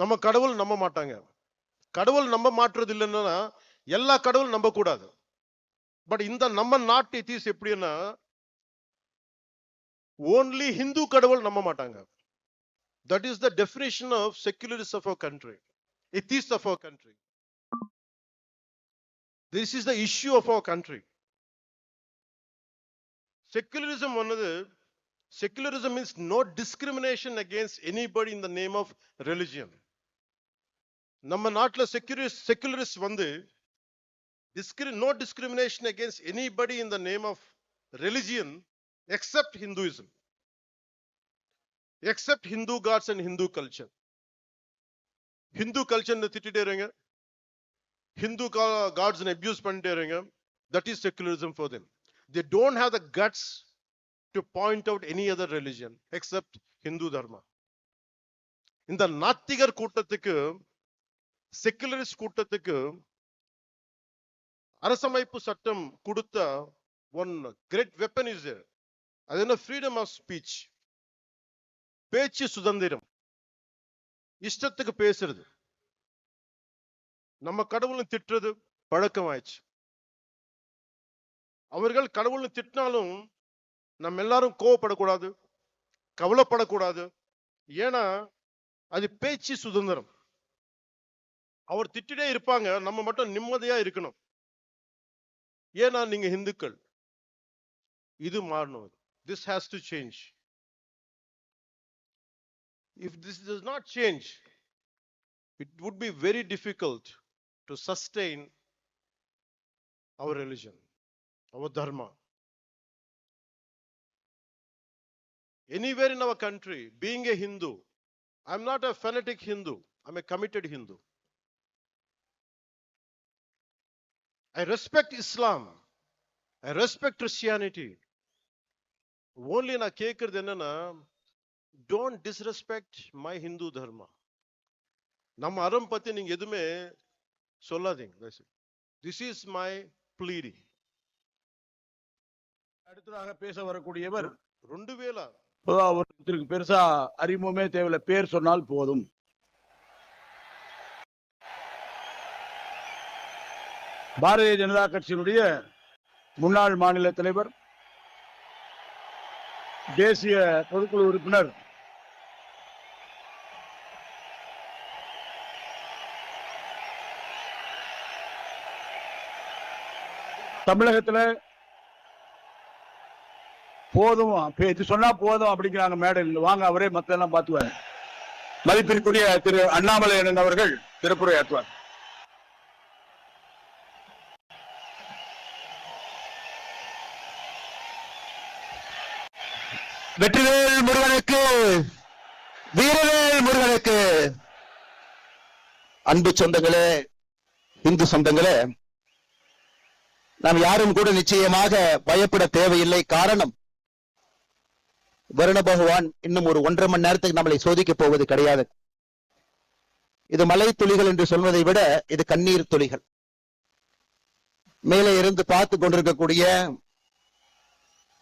நம்ம கடவுள் நம்ப மாட்டாங்க. கடவுள் நம்ப மாற்றுறது இல்லைன்னா எல்லா கடவுள் நம்ப கூடாது. பட் இந்த நம்ம நாட்டு தீஸ் எப்படின்னா ஓன்லி ஹிந்து கடவுள் நம்ப மாட்டாங்க. That is the definition of secularism of our country ethos of our country this is the issue of our country secularism வந்தது. Secularism means no discrimination against anybody in the name of religion நம்ம நாட்டுல செக்யூரிஸ் secularist வந்து discri no discrimination against anybody in the name of religion except Hinduism, except Hindu gods and Hindu culture. Hindu culture திட்டிட்டே இருங்க Hindu gods abuse பண்ணிட்டே இருங்க that is secularism for them. They don't have the guts to point out any other religion except Hindu dharma. இந்த நாத்திகர் கூட்டத்துக்கு secularist கூட்டத்துக்கு அரசமைப்பு சட்டம் கொடுத்த ஒன் கிரேட் வெப்பன் இஸ் அது என்ன? ஃப்ரீடம் ஆஃப் ஸ்பீச் பேச்சு சுதந்திரம். இஷ்டத்துக்கு பேசுறது. நம்ம கடவுளை திட்டுறது பழக்கம் ஆயிடுச்சு அவர்கள் கடவுளை திட்டினாலும் நம்ம எல்லாரும் கோவப்படக்கூடாது கவலைப்படக்கூடாது. ஏன்னா அது பேச்சு சுதந்திரம். அவர் திட்டிட்டே இருப்பாங்க. நம்ம மட்டும் நிம்மதியா இருக்கணும். ஏன்னா நீங்க இந்துக்கள் இது மாறணும் this has to change if this does not change it would be very difficult to sustain our religion our dharma anywhere in our country being a hindu i'm not a fanatic hindu i'm a committed hindu. I respect Islam. I respect Christianity. Only நான் கேட்கறது என்னன்னா don't disrespect my Hindu dharma நம்ம அறம் பத்தி நீங்க எதுவுமே சொல்லாதீங்க this is my bleeding அடுத்ததாக பேச வரக்கூடியவர் ரெண்டு வேளா. பெருசா அறிமுகமே தேவையில்ல. பேர் சொன்னால் போதும். பாரதிய ஜனதா கட்சியினுடைய முன்னாள் மாநில தலைவர் தேசிய பொதுக்குழு உறுப்பினர் தமிழகத்துல போதும் பேச்சு சொன்னா போதும் அப்படிங்கிறாங்க மேடையில். வாங்க அவரே மத்த எல்லாம் பார்த்துவார். மதிப்பிற்குரிய திரு அண்ணாமலை அவர்கள் திருப்புரையாற்றுவார் வெற்றிவேல் முருகனுக்கு வீரவேல் முருகனுக்கு. அன்பு சொந்தங்களே இந்து சொந்தங்களே நாம் யாரும் கூட நிச்சயமாக பயப்பட தேவையில்லை. காரணம் வருண பகவான் இன்னும் ஒரு ஒன்றரை மணி நேரத்துக்கு நம்மளை சோதிக்க போவது கிடையாது. இது மலை துளிகள் என்று சொல்வதை விட இது கண்ணீர் துளிகள். மேலே இருந்து பார்த்து கொண்டிருக்கக்கூடிய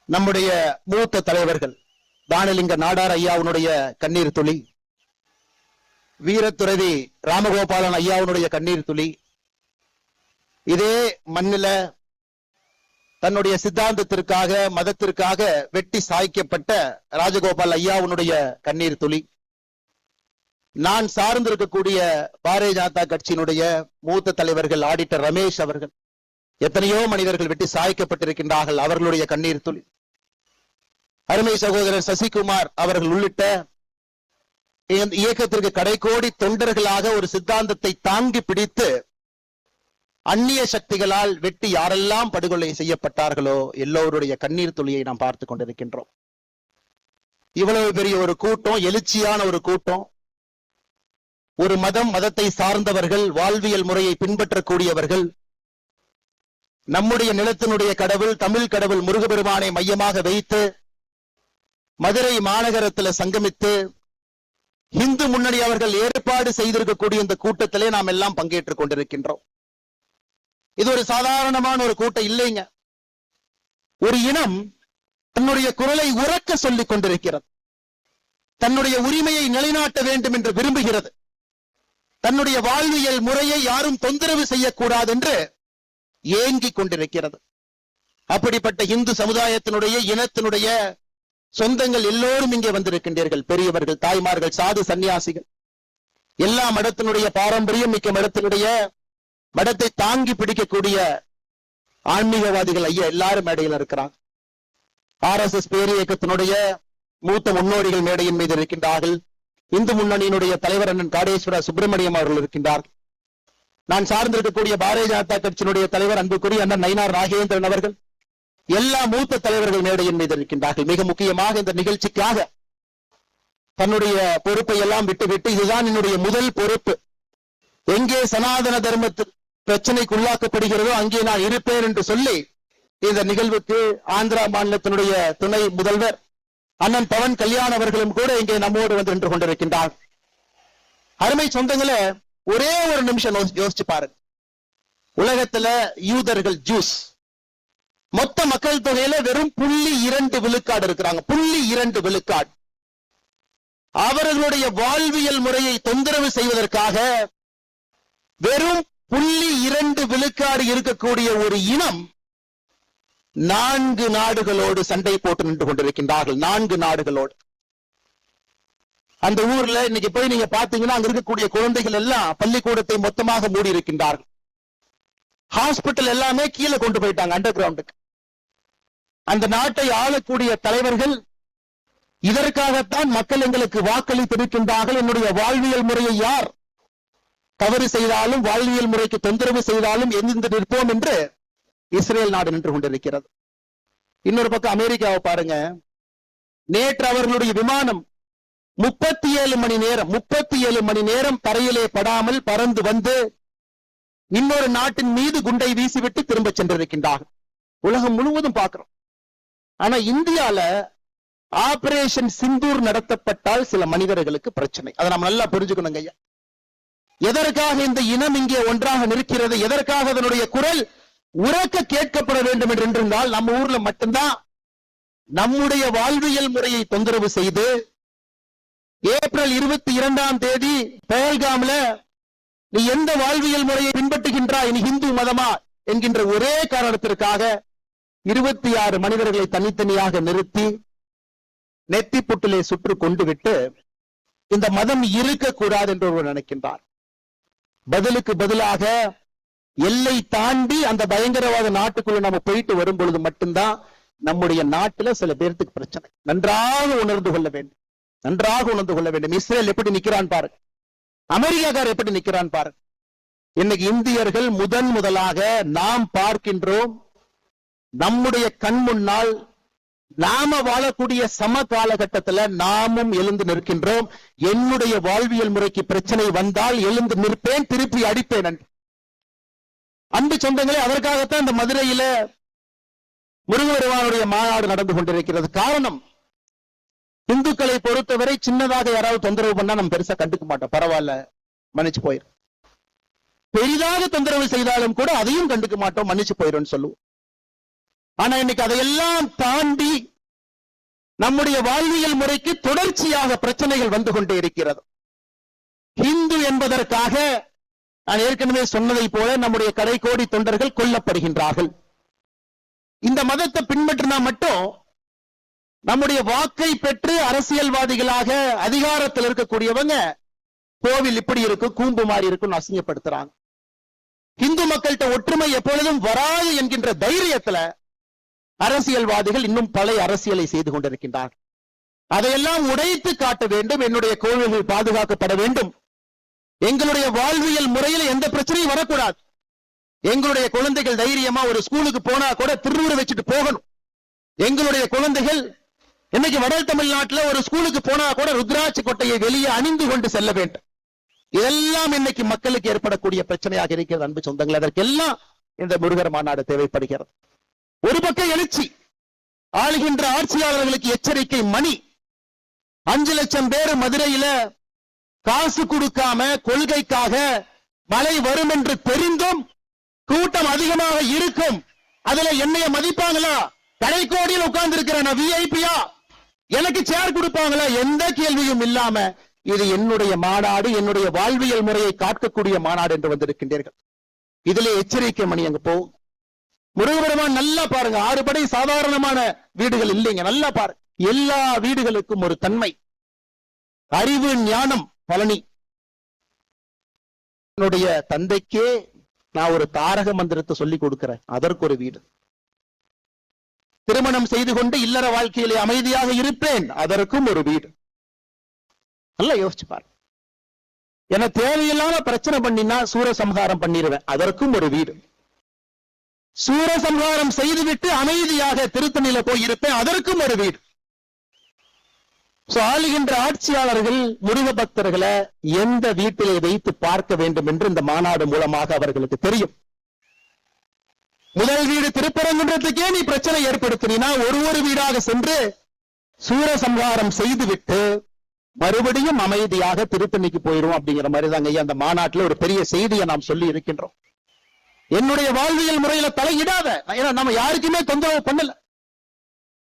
நம்முடைய மூத்த தலைவர்கள் தானலிங்க நாடார் ஐயாவுடைய கண்ணீர் துளி. வீரத்துறவி ராமகோபாலன் ஐயாவுடைய கண்ணீர் துளி. இதே மண்ணில தன்னுடைய சித்தாந்தத்திற்காக மதத்திற்காக வெட்டி சாய்க்கப்பட்ட ராஜகோபால் ஐயாவுடைய கண்ணீர் துளி. நான் சார்ந்திருக்கக்கூடிய பாரதிய ஜனதா கட்சியினுடைய மூத்த தலைவர்கள் ஆடிட்டர் ரமேஷ் அவர்கள் எத்தனையோ மனிதர்கள் வெட்டி சாய்க்கப்பட்டிருக்கின்றார்கள் அவர்களுடைய கண்ணீர் துளி. அருமை சகோதரர் சசிகுமார் அவர்கள் உள்ளிட்ட இயக்கத்திற்கு கடைகோடி தொண்டர்களாக ஒரு சித்தாந்தத்தை தாங்கி பிடித்து அந்நிய சக்திகளால் வெட்டி யாரெல்லாம் படுகொலை செய்யப்பட்டார்களோ எல்லோருடைய கண்ணீர் துளியை நாம் பார்த்து கொண்டிருக்கின்றோம். இவ்வளவு பெரிய ஒரு கூட்டம் எழுச்சியான ஒரு கூட்டம். ஒரு மதம் மதத்தை சார்ந்தவர்கள் வாழ்வியல் முறையை பின்பற்றக்கூடியவர்கள். நம்முடைய நிலத்தினுடைய கடவுள் தமிழ் கடவுள் முருகபெருமானை மையமாக வைத்து மதுரை மாநகரத்தில் சங்கமித்து இந்து முன்னணி அவர்கள் ஏற்பாடு செய்திருக்கக்கூடிய இந்த கூட்டத்திலே நாம் எல்லாம் பங்கேற்றுக் கொண்டிருக்கின்றோம். இது ஒரு சாதாரணமான ஒரு கூட்டம் இல்லைங்க. ஒரு இனம் தன்னுடைய குரலை உறக்க சொல்லிக் கொண்டிருக்கிறது. தன்னுடைய உரிமையை நிலைநாட்ட வேண்டும் என்று விரும்புகிறது. தன்னுடைய வாழ்வியல் முறையை யாரும் தொந்தரவு செய்யக்கூடாது என்று ஏங்கிக் கொண்டிருக்கிறது. அப்படிப்பட்ட இந்து சமுதாயத்தினுடைய இனத்தினுடைய சொந்தங்கள் எல்லோரும் இங்கே வந்திருக்கின்றீர்கள். பெரியவர்கள் தாய்மார்கள் சாது சன்னியாசிகள். எல்லா மடத்தினுடைய பாரம்பரியம் மிக்க மடத்தினுடைய மடத்தை தாங்கி பிடிக்கக்கூடிய ஆன்மீகவாதிகள் ஐயா எல்லாரும் மேடையில் இருக்கிறாங்க. ஆர் எஸ் எஸ் பேரியக்கத்தினுடைய மூத்த முன்னோடிகள் மேடையின் மீது இருக்கின்றார்கள். இந்து முன்னணியினுடைய தலைவர் அண்ணன் காடேஸ்வர சுப்பிரமணியம் அவர்கள் இருக்கின்றார். நான் சார்ந்திருக்கக்கூடிய பாரதிய ஜனதா கட்சியினுடைய தலைவர் அன்புக்குரிய அண்ணன் நயினார் ராகேந்திரன் அவர்கள் எல்லா மூத்த தலைவர்கள் மேடையின் மீது இருக்கின்றார்கள் மிக முக்கியமாக இந்த நிகழ்ச்சிக்காக தன்னுடைய பொறுப்பை எல்லாம் விட்டுவிட்டு இதுதான் என்னுடைய முதல் பொறுப்பு. எங்கே சனாதன தர்மத்து பிரச்சனைக்கு உள்ளாக்கப்படுகிறதோ அங்கே நான் இருப்பேன் என்று சொல்லி இந்த நிகழ்வுக்கு ஆந்திரா மாநிலத்தினுடைய துணை முதல்வர் அண்ணன் பவன் கல்யாண் அவர்களும் கூட இங்கே நம்மோடு வந்து நின்று கொண்டிருக்கின்றார். அருமை சொந்தங்களை ஒரே ஒரு நிமிஷம் யோசிச்சு பாருங்க. உலகத்துல யூதர்கள் ஜூஸ். மொத்த மக்கள் தொகையில வெறும் புள்ளி இரண்டு விழுக்காடு இருக்கிறாங்க. புள்ளி இரண்டு விழுக்காடு. அவர்களுடைய வாழ்வியல் முறையை தொந்தரவு செய்வதற்காக வெறும் புள்ளி இரண்டு விழுக்காடு இருக்கக்கூடிய ஒரு இனம் நான்கு நாடுகளோடு சண்டை போட்டு நின்று கொண்டிருக்கின்றார்கள். நான்கு நாடுகளோடு. அந்த ஊர்ல இன்னைக்கு போய் நீங்க பாத்தீங்கன்னா அங்க இருக்கக்கூடிய குழந்தைகள் எல்லாம் பள்ளிக்கூடத்தை மொத்தமாக மூடி இருக்கின்றார்கள் ஹாஸ்பிட்டல் எல்லாமே கீழே கொண்டு போயிட்டாங்க அண்டர் கிரவுண்டுக்கு அந்த நாட்டை ஆளக்கூடிய தலைவர்கள் இதற்காகத்தான் மக்கள் எங்களுக்கு வாக்களித்திருக்கின்றார்கள். என்னுடைய வாழ்வியல் முறையை யார் தவறு செய்தாலும் வாழ்வியல் முறைக்கு தொந்தரவு செய்தாலும் எந்திருந்து நிற்போம் என்று இஸ்ரேல் நாடு நின்று கொண்டிருக்கிறது. இன்னொரு பக்கம் அமெரிக்காவை பாருங்க. நேற்று அவர்களுடைய விமானம் முப்பத்தி ஏழு மணி நேரம் முப்பத்தி ஏழு மணி நேரம் தரையிலே படாமல் பறந்து வந்து இன்னொரு நாட்டின் மீது குண்டை வீசிவிட்டு திரும்ப சென்றிருக்கின்றார்கள். உலகம் முழுவதும் பார்க்கிறோம். ஆனா இந்தியால ஆபரேஷன் சிந்தூர் நடத்தப்பட்டால் சில மனிதர்களுக்கு பிரச்சனை. அதை நம்ம நல்லா புரிஞ்சுக்கணுங்க ஐயா. எதற்காக இந்த இனம் இங்கே ஒன்றாக நிற்கிறது? எதற்காக அதனுடைய குரல் உறக்க கேட்கப்பட வேண்டும் என்று நம்ம ஊர்ல மட்டும்தான் நம்முடைய வாழ்வியல் முறையை தொந்தரவு செய்து ஏப்ரல் இருபத்தி இரண்டாம் தேதி பெயல்காம்ல நீ எந்த வாழ்வியல் முறையை பின்பற்றுகின்றாய்? நீ இந்து மதமா? என்கின்ற ஒரே காரணத்திற்காக இருபத்தி ஆறு மனிதர்களை தனித்தனியாக நிறுத்தி நெத்தி புட்டிலே சுற்று கொண்டு விட்டு இந்த மதம் இருக்கக்கூடாது என்று ஒருவர் நினைக்கின்றார். பதிலுக்கு பதிலாக எல்லை தாண்டி அந்த பயங்கரவாத நாட்டுக்குள்ள நம்ம போயிட்டு வரும் பொழுது மட்டும்தான் நம்முடைய நாட்டுல சில பேர்த்துக்கு பிரச்சனை. நன்றாக உணர்ந்து கொள்ள வேண்டும். நன்றாக உணர்ந்து கொள்ள வேண்டும். இஸ்ரேல் எப்படி நிக்கிறான் பாருங்க. அமெரிக்காக்கார் எப்படி நிக்கிறான் பாருங்க. இன்னைக்கு இந்தியர்கள் முதன் முதலாக நாம் பார்க்கின்றோம் நம்முடைய கண் முன்னால் நாம வாழக்கூடிய சம காலகட்டத்துல நாமும் எழுந்து நிற்கின்றோம். என்னுடைய வாழ்வியல் முறைக்கு பிரச்சனை வந்தால் எழுந்து நிற்பேன் திருப்பி அடிப்பேன் அன்பு சொந்தங்களே அதற்காகத்தான் இந்த மதுரையில முருகபெருமானுடைய மாநாடு நடந்து கொண்டிருக்கிறது. காரணம் இந்துக்களை பொறுத்தவரை சின்னதாக யாராவது தொந்தரவு பண்ணா நம்ம பெருசா கண்டுக்க மாட்டோம். பரவாயில்ல மன்னிச்சு போயிரு. பெரிதாக தொந்தரவு செய்தாலும் கூட அதையும் கண்டுக்க மாட்டோம் மன்னிச்சு போயிரும் சொல்லுவோம். ஆனா இன்னைக்கு அதையெல்லாம் தாண்டி நம்முடைய வாழ்வியல் முறைக்கு தொடர்ச்சியாக பிரச்சனைகள் வந்து கொண்டே இருக்கிறது. ஹிந்து என்பதற்காக நான் ஏற்கனவே சொன்னதை போல நம்முடைய கடைக்கோடி தொண்டர்கள் கொல்லப்படுகின்றார்கள். இந்த மதத்தை பின்பற்றினா மட்டும் நம்முடைய வாக்கை பெற்று அரசியல்வாதிகளாக அதிகாரத்தில் இருக்கக்கூடியவங்க கோவில் இப்படி இருக்கும் கூம்பு மாறி இருக்கும் அசிங்கப்படுத்துறாங்க. இந்து மக்கள்கிட்ட ஒற்றுமை எப்பொழுதும் வராது என்கின்ற தைரியத்துல அரசியல்வாதிகள் இன்னும் பழைய அரசியலை செய்து கொண்டிருக்கின்றார் அதையெல்லாம் உடைத்து காட்ட வேண்டும் என்னுடைய கோவில்கள் பாதுகாக்கப்பட வேண்டும். எங்களுடைய வாழ்வியல் முறையில் எந்த பிரச்சனையும் வரக்கூடாது. எங்களுடைய குழந்தைகள் தைரியமா ஒரு ஸ்கூலுக்கு போனா கூட திருவுரு வச்சுட்டு போகணும். எங்களுடைய குழந்தைகள் இன்னைக்கு வட தமிழ்நாட்டுல ஒரு ஸ்கூலுக்கு போனா கூட ருத்ராட்சி கொட்டையை வெளியே அணிந்து கொண்டு செல்ல வேண்டும். இதெல்லாம் இன்னைக்கு மக்களுக்கு ஏற்படக்கூடிய பிரச்சனையாக இருக்கிறது அன்பு சொந்தங்கள். அதற்கெல்லாம் இந்த முருகர் மாநாடு தேவைப்படுகிறது. ஒரு பக்கம் எழுச்சி ஆளுகின்ற ஆட்சியாளர்களுக்கு எச்சரிக்கை மணி. அஞ்சு லட்சம் பேர் மதுரையில காசு கொடுக்காம கொள்கைக்காக மழை வரும் என்று தெரிந்தும் கூட்டம் அதிகமாக இருக்கும். அதுல என்னைய மதிப்பாங்களா? கடைக்கோடியில் உட்கார்ந்து இருக்கிறேன் விஐபியா எனக்கு சேர் கொடுப்பாங்களா? எந்த கேள்வியும் இல்லாம இது என்னுடைய மாநாடு என்னுடைய வாழ்வியல் முறையை காக்கக்கூடிய மாநாடு என்று வந்திருக்கின்றீர்கள். இதுல எச்சரிக்கை மணி அங்க போகும் முருகபெருமான் நல்லா பாருங்க. ஆறு படை சாதாரணமான வீடுகள் இல்லைங்க. நல்லா பாருங்க எல்லா வீடுகளுக்கும் ஒரு தன்மை. அறிவு ஞானம் பழனி. என்னுடைய தந்தைக்கே நான் ஒரு தாரக மந்திரத்தை சொல்லி கொடுக்கிறேன். அதற்கு ஒரு வீடு. திருமணம் செய்து கொண்டு இல்லற வாழ்க்கையிலே அமைதியாக இருப்பேன். அதற்கும் ஒரு வீடு. நல்லா யோசிச்சு பாரு. என தேவையில்லாம பிரச்சனை பண்ணினா சூரசம்ஹாரம் பண்ணிடுவேன் அதற்கும் ஒரு வீடு. சூரசம்ஹாரம் செய்துவிட்டு அமைதியாக திருத்தணியில போய் இருப்பேன் அதற்கும் ஒரு வீடு. சோ ஆளுகின்ற ஆட்சியாளர்கள் முருக பக்தர்களை எந்த வீட்டிலே வைத்து பார்க்க வேண்டும் என்று இந்த மாநாடு மூலமாக அவர்களுக்கு தெரியும். முதல் வீடு திருப்பரங்குன்றத்துக்கே நீ பிரச்சனை ஏற்படுத்தினா ஒரு ஒரு வீடாக சென்று சூரசம்ஹாரம் செய்துவிட்டு மறுபடியும் அமைதியாக திருத்தணிக்கு போயிரும் அப்படிங்கிற மாதிரி தாங்க ஐயா அந்த மாநாட்டுல ஒரு பெரிய செய்தியை நாம் சொல்லி இருக்கின்றோம். என்னுடைய வாழ்வியல் முறையில தலையிடாத. ஏன்னா நம்ம யாருக்குமே தொந்தரவு பண்ணல.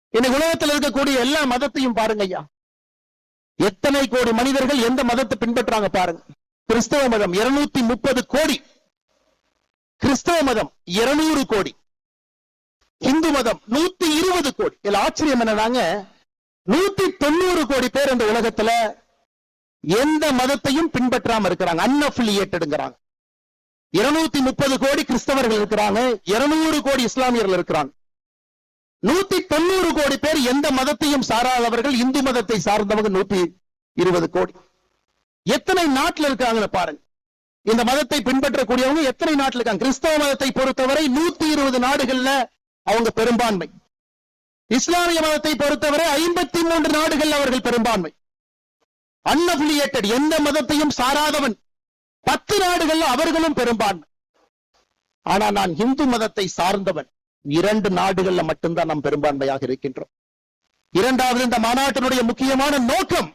இன்னைக்கு உலகத்தில் இருக்கக்கூடிய எல்லா மதத்தையும் பாருங்க ஐயா. எத்தனை கோடி மனிதர்கள் எந்த மதத்தை பின்பற்றாங்க பாருங்க. கிறிஸ்தவ மதம் இருநூத்தி முப்பது கோடி. கிறிஸ்தவ மதம் இருநூறு கோடி. இந்து மதம் நூத்தி இருபது கோடி. இதுல ஆச்சரியம் என்னன்னாங்க நூத்தி தொண்ணூறு கோடி பேர் இந்த உலகத்துல எந்த மதத்தையும் பின்பற்றாம இருக்கிறாங்க. அன்அஃபிலியேட்டடுங்கிறாங்க இருநூத்தி முப்பது கோடி கிறிஸ்தவர்கள் இருக்கிறாங்க இருநூறு கோடி இஸ்லாமியர்கள் இருக்கிறாங்க. நூத்தி தொண்ணூறு கோடி பேர் எந்த மதத்தையும் சாராதவர்கள் இந்து மதத்தை சார்ந்தவங்க நூத்தி இருபது கோடி. எத்தனை நாட்டில் இருக்காங்கன்னு பாருங்க. இந்த மதத்தை பின்பற்றக்கூடியவங்க எத்தனை நாட்டில் இருக்காங்க? கிறிஸ்தவ மதத்தை பொறுத்தவரை நூத்தி இருபது நாடுகள்ல அவங்க பெரும்பான்மை. இஸ்லாமிய மதத்தை பொறுத்தவரை ஐம்பத்தி மூன்று நாடுகள் அவர்கள் பெரும்பான்மை. அன்அபிலியேட்டட் எந்த மதத்தையும் சாராதவன் பத்து நாடுகள் அவர்களும் பெரும்பான்மை ஆனா நான் இந்து மதத்தை சார்ந்தவன். இரண்டு நாடுகள்ல மட்டும்தான் நாம் பெரும்பான்மையாக இருக்கின்றோம். இரண்டாவது இந்த மாநாட்டினுடைய முக்கியமான நோக்கம்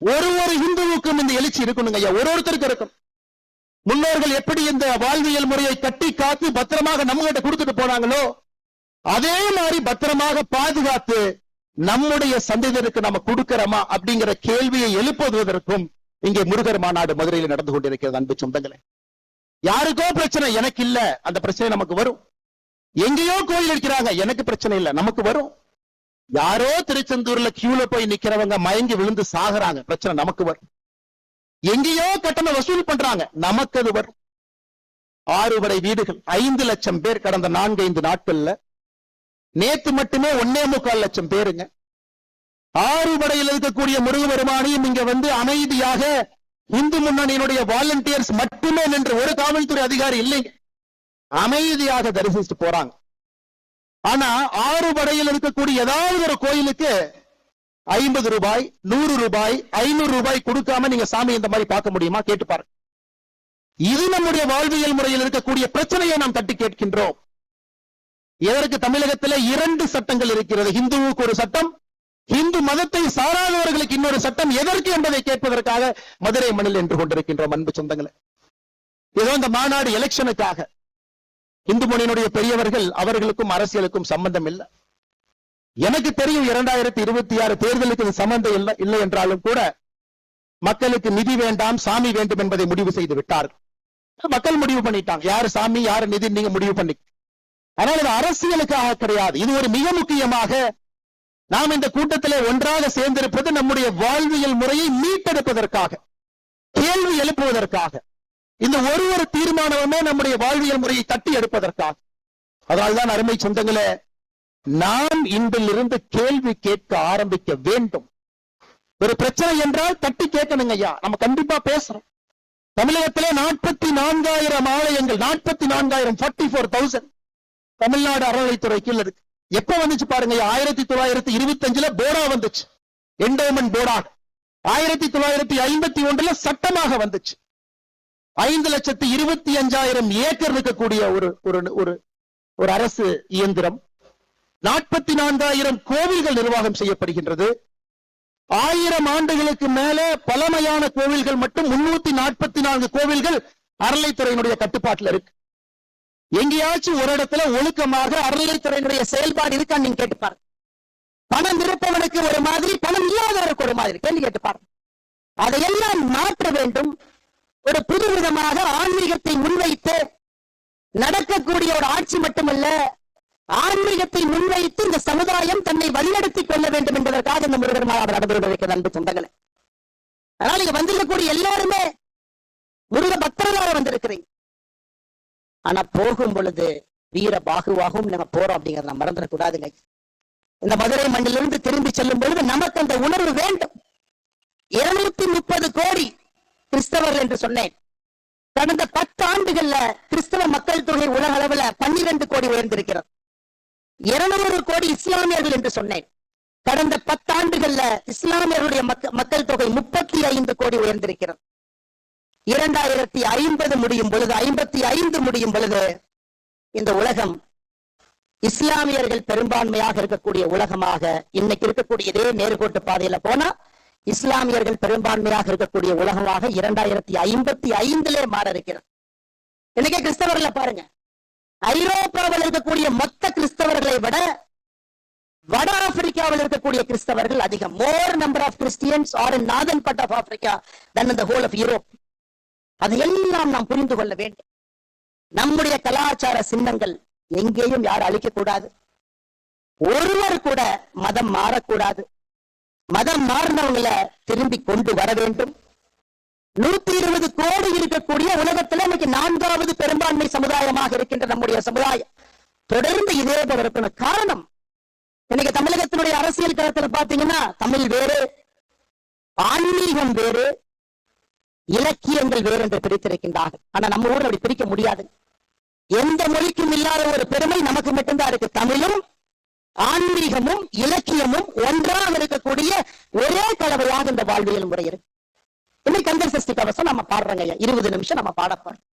ஒரு ஒரு இந்துவுக்கும் இந்த எழுச்சி இருக்கணுங்க ஐயா. ஒரு ஒருத்தருக்கு இருக்கும் முன்னோர்கள் எப்படி இந்த வாழ்வியல் முறையை கட்டி காத்து பத்திரமாக நம்ம கிட்ட கொடுத்துட்டு போனாங்களோ அதே மாதிரி பத்திரமாக பாதுகாத்து நம்முடைய சந்ததியருக்கு நம்ம கொடுக்கிறோமா அப்படிங்கிற கேள்வியை எழுப்புவதற்கும் இங்கே முருகர் மாநாடு மதுரையில் நடந்து கொண்டிருக்கிறது அன்பு சொந்தங்களே. யாருக்கோ பிரச்சனை எனக்கு இல்ல அந்த பிரச்சனை நமக்கு வரும். எங்கேயோ கோயில் இருக்கிறாங்க எனக்கு பிரச்சனை இல்ல நமக்கு வரும். யாரோ திருச்செந்தூர்ல கியூல போய் நிக்கிறவங்க மயங்கி விழுந்து சாகுறாங்க பிரச்சனை நமக்கு வரும். எங்கேயோ கட்டணம் வசூல் பண்றாங்க நமக்கு அது வரும். ஆறு வரை வீடுகள் ஐந்து லட்சம் பேர் கடந்த நான்கு ஐந்து நாட்கள்ல. நேத்து மட்டுமே ஒன்னே முக்கால் லட்சம் பேருங்க. ஆறுபடையில் இருக்கக்கூடிய முருகபெருமானையும் இங்க வந்து அமைதியாக இந்து முன்னணியினுடைய வாலண்டியர்ஸ் மட்டுமே நின்று ஒரு காவல்துறை அதிகாரி இல்லைங்க அமைதியாக தரிசிச்சுட்டு போறாங்க. ஆனா ஆறு படையில் இருக்கக்கூடிய ஏதாவது ஒரு கோயிலுக்கு ஐம்பது ரூபாய் நூறு ரூபாய் ஐநூறு ரூபாய் கொடுக்காம நீங்க சாமி இந்த மாதிரி பார்க்க முடியுமா? கேட்டு பாருங்க. இது நம்முடைய வாழ்வியல் முறையில் இருக்கக்கூடிய பிரச்சனையை நாம் தட்டி கேட்கின்றோம். இதற்கு தமிழகத்தில் இரண்டு சட்டங்கள் இருக்கிறது? ஹிந்துவுக்கு ஒரு சட்டம் இந்து மதத்தை சாராதவர்களுக்கு இன்னொரு சட்டம் எதற்கு என்பதை கேட்பதற்காக மதுரை மண்ணில் என்று கொண்டிருக்கின்றோம் அன்பு சொந்தங்களை. ஏதோ இந்த மாநாடு எலெக்ஷனுக்காக இந்து மொழியினுடைய பெரியவர்கள் அவர்களுக்கும் அரசியலுக்கும் சம்பந்தம் இல்லை. எனக்கு தெரியும் இரண்டாயிரத்தி இருபத்தி ஆறு தேர்தலுக்கு இது சம்பந்தம் இல்லை இல்லை என்றாலும் கூட மக்களுக்கு நிதி வேண்டாம் சாமி வேண்டும் என்பதை முடிவு செய்து விட்டார். மக்கள் முடிவு பண்ணிட்டாங்க. யாரு சாமி யாரு நிதி நீங்க முடிவு பண்ணி. ஆனால் இது அரசியலுக்காக கிடையாது. இது ஒரு மிக முக்கியமாக நாம் இந்த கூட்டத்திலே ஒன்றாக சேர்ந்திருப்பது நம்முடைய வாழ்வியல் முறையை மீட்டெடுப்பதற்காக கேள்வி எழுப்புவதற்காக இந்த ஒரு ஒரு தீர்மானமுமே நம்முடைய வாழ்வியல் முறையை தட்டி எடுப்பதற்காக. அதனால்தான் அருமை சொந்தங்களே நாம் இன்றிலிருந்து கேள்வி கேட்க ஆரம்பிக்க வேண்டும். ஒரு பிரச்சனை என்றால் தட்டி கேட்கணுங்க ஐயா. நம்ம கண்டிப்பா பேசுறோம். தமிழகத்திலே நாற்பத்தி நான்காயிரம் ஆலயங்கள் நாற்பத்தி நான்காயிரம் ஃபார்ட்டி ஃபோர் தௌசண்ட் தமிழ்நாடு அறநிலைத்துறை கீழ இருக்கு எப்ப வந்துச்சு பாருங்க ஆயிரத்தி தொள்ளாயிரத்தி இருபத்தி அஞ்சுல போடா வந்துச்சு. என்டோமெண்ட் போடா. ஆயிரத்தி தொள்ளாயிரத்தி ஐம்பத்தி ஒன்றுல சட்டமாக வந்துச்சு. ஐந்து லட்சத்தி இருபத்தி அஞ்சாயிரம் ஏக்கர் இருக்கக்கூடிய ஒரு ஒரு ஒரு ஒரு அரசு இயந்திரம் நாற்பத்தி நான்காயிரம் கோவில்கள் நிர்வாகம் செய்யப்படுகின்றது. ஆயிரம் ஆண்டுகளுக்கு மேல பழமையான கோவில்கள் மட்டும் முன்னூத்தி நாற்பத்தி நான்கு கோவில்கள் அறநிலைத்துறையினுடைய கட்டுப்பாட்டுல இருக்கு. எங்கேயாச்சும் ஒரு இடத்துல ஒழுக்கமாக அறநிலைத்துறையினுடைய செயல்பாடு இருக்கான்னு நீங்க கேட்டு பாருங்க. பணம் இருப்பவனுக்கு ஒரு மாதிரி பணம் இல்லாதவருக்கு ஒரு மாதிரி. கேள்வி கேட்டு பாருங்க. அதையெல்லாம் மாற்ற வேண்டும். ஒரு புது விதமாக ஆன்மீகத்தை முன்வைத்து நடக்கக்கூடிய ஒரு ஆட்சி மட்டுமல்ல ஆன்மீகத்தை முன்வைத்து இந்த சமுதாயம் தன்னை வழிநடத்திக் கொள்ள வேண்டும் என்பதற்காக இந்த முருகன் மாநாடு நடைபெறுவதற்கு அன்பு சொந்தங்களை. அதனால இங்க வந்திருக்கக்கூடிய எல்லாருமே முருக பக்தர்களாக வந்திருக்கிறீங்க. ஆனா போகும் பொழுது வீர பாகுவாகவும் நம்ம போறோம் அப்படிங்கறத நம்ம மறந்துடக்கூடாதுங்க இந்த மதுரை மண்ணிலிருந்து திரும்பி செல்லும் பொழுது நமக்கு அந்த உணர்வு வேண்டும். இருநூத்தி முப்பது கோடி கிறிஸ்தவர்கள் என்று சொன்னேன். கடந்த பத்து ஆண்டுகள்ல கிறிஸ்தவ மக்கள் தொகை உலக அளவுல பன்னிரண்டு கோடி உயர்ந்திருக்கிறது. இருநூறு கோடி இஸ்லாமியர்கள் என்று சொன்னேன். கடந்த பத்தாண்டுகள்ல இஸ்லாமியர்களுடைய மக்கள் தொகை முப்பத்தி ஐந்து கோடி உயர்ந்திருக்கிறது. இரண்டாயிரத்தி ஐம்பது முடியும் பொழுது ஐம்பத்தி ஐந்து முடியும் பொழுது இந்த உலகம் இஸ்லாமியர்கள் பெரும்பான்மையாக இருக்கக்கூடிய உலகமாக இன்னைக்கு இருக்கக்கூடிய இதே நேர்கோட்டு பாதையில போனா இஸ்லாமியர்கள் பெரும்பான்மையாக இருக்கக்கூடிய உலகமாக இரண்டாயிரத்தி ஐம்பத்தி ஐந்திலே மாற இருக்கிறது இன்னைக்கு கிறிஸ்தவர்களை பாருங்க. ஐரோப்பாவில் இருக்கக்கூடிய மொத்த கிறிஸ்தவர்களை விட வட ஆப்பிரிக்காவில் இருக்கக்கூடிய கிறிஸ்தவர்கள் அதிகம். More number of Christians are in northern part of Africa than இந்த ஹோல் ஆஃப் யூரோப் அதையெல்லாம் நாம் புரிந்து கொள்ள வேண்டும். நம்முடைய கலாச்சார சின்னங்கள் எங்கேயும் யாரும் அழிக்க கூடாது ஒருவர் கூட மதம் மாறக்கூடாது. மதம் மாறினவங்கள திரும்பி கொண்டு வர வேண்டும். நூத்தி இருபது கோடி இருக்கக்கூடிய உலகத்துல இன்னைக்கு நான்காவது பெரும்பான்மை சமுதாயமாக இருக்கின்ற நம்முடைய சமுதாயம். தொடர்ந்து இதே போல இருக்கணும். காரணம் இன்னைக்கு தமிழகத்தினுடைய அரசியல் களத்துல பாத்தீங்கன்னா தமிழ் வேறு ஆன்மீகம் வேறு இலக்கியங்கள் வேறென்று பிரித்திருக்கின்றார்கள். ஆனா நம்ம ஊர் அப்படி பிரிக்க முடியாது. எந்த மொழிக்கும் இல்லாத ஒரு பெருமை நமக்கு மட்டும்தான் இருக்கு. தமிழும் ஆன்மீகமும் இலக்கியமும் ஒன்றாக இருக்கக்கூடிய ஒரே கலவையாக இந்த வாழ்வியல் முறை இருக்கு. இன்னைக்கு கந்தர் சஷ்டி கவசம் நம்ம பாடுறோங்க ஐயா. இருபது நிமிஷம் நம்ம பாட போறோம்.